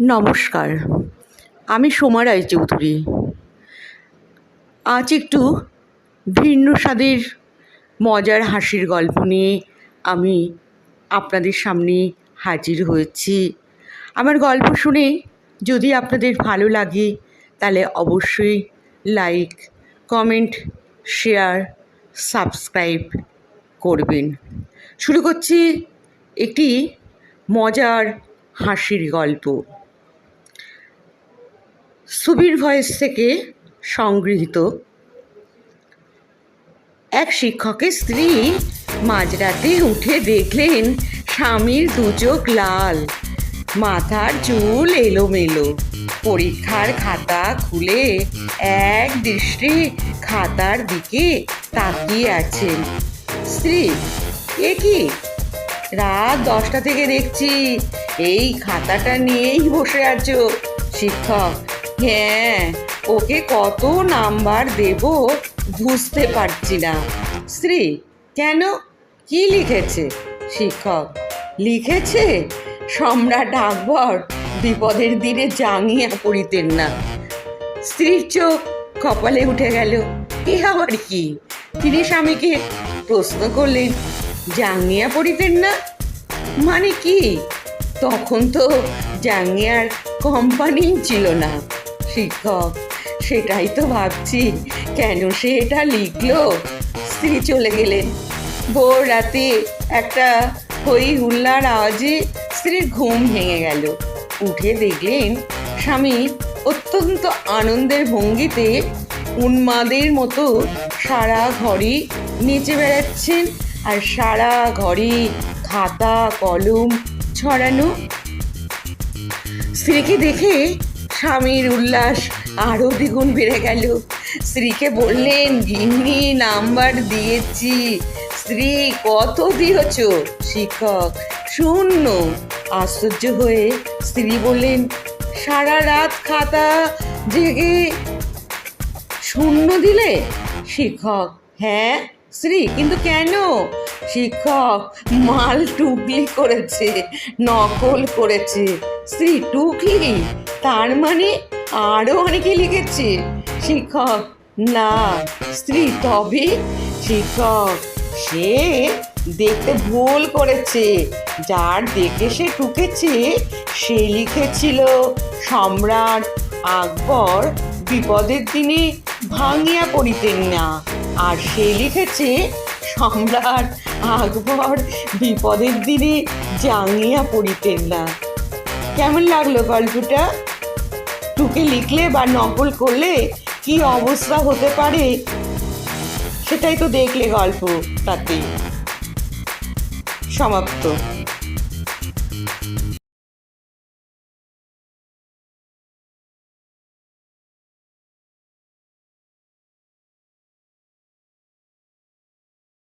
নমস্কার। আমি সোমা রায়চৌধুরী। আজ একটু ভিন্ন স্বাদের, মজার হাসির গল্প নিয়ে আমি আপনাদের সামনে হাজির হয়েছি। আমার গল্প শুনে যদি আপনাদের ভালো লাগে, তাহলে অবশ্যই লাইক, কমেন্ট, শেয়ার, সাবস্ক্রাইব করবেন। শুরু করছি একটি মজার হাসির গল্প। সুবীর ভয়েস থেকে সংগৃহীত এক শিক্ষকের স্ত্রী মাঝরাতে উঠে দেখলেন স্বামীর দুচোখ লাল, মাথার চুল এলোমেলো। পরীক্ষার খাতা খুলে এক দৃষ্টি খাতার দিকে তাকিয়ে আছেন। স্ত্রী, এ কি? রাত দশটা থেকে দেখছি, এই খাতাটা নিয়েই বসে আছো। শিক্ষক হ্যাঁ ওকে কত নাম্বার দেব বুঝতে পারছি না। স্ত্রী কেন? কি লিখেছে? শিক্ষক, লিখেছে? সম্রাট আকবর বিপদের দিনে জাঙিয়া পড়িতেন না। স্ত্রীর চোখ কপালে উঠে গেল, এ আবার কি? তিনি স্বামীকে প্রশ্ন করলেন, জাঙ্গিয়া পড়িতেন না? মানে কি? তখন তো জাঙ্গিয়ার কোম্পানি ছিল না। শিক্ষক, সেটাই তো ভাবছি। কেন সে এটা লিখলো? স্ত্রী চলে গেলেন। ভোর রাতে একটা হই হুল্লার আওয়াজে স্ত্রীর ঘুম ভেঙে গেল। উঠে দেখলেন স্বামী অত্যন্ত আনন্দের ভঙ্গিতে উন্মাদের মতো সারা ঘরে নেচে বেড়াচ্ছেন আর সারা ঘরে খাতা, কলম ছড়ানো। স্ত্রীকে দেখে স্বামীর উল্লাস আরও দ্বিগুণ বেড়ে গেল। স্ত্রীকে বললেন, গিন্নি, নাম্বার দিয়েছি। স্ত্রী, কত দিয়েছ? শিক্ষক, শূন্য। আশ্চর্য হয়ে স্ত্রী বললেন, সারা রাত খাতা জেগে শূন্য দিলে? শিক্ষক হ্যাঁ শ্রী কিন্তু কেন? শিক্ষক, মাল টুকলি করেছে, নকল করেছে শ্রী টুকলি, তার মানে আরও অনেকে লিখেছে, শিক্ষক, না, স্ত্রী তবে শিক্ষক, সে দেখতে ভুল করেছে, যার দেখে সে টুকেছে সে লিখেছিল, সম্রাট আকবর বিপদের দিনে ভাঙিয়া পড়িতেন না, আর সে লিখেছে সম্রাট আকবর বিপদের দিনে জাঙিয়া পড়িতেন না। কেমন লাগল গল্পটা? টুকে লিখলে বা নকল করলে কি অবস্থা হতে পারে, সেটাই তো দেখলে গল্প তাতে। সমাপ্ত।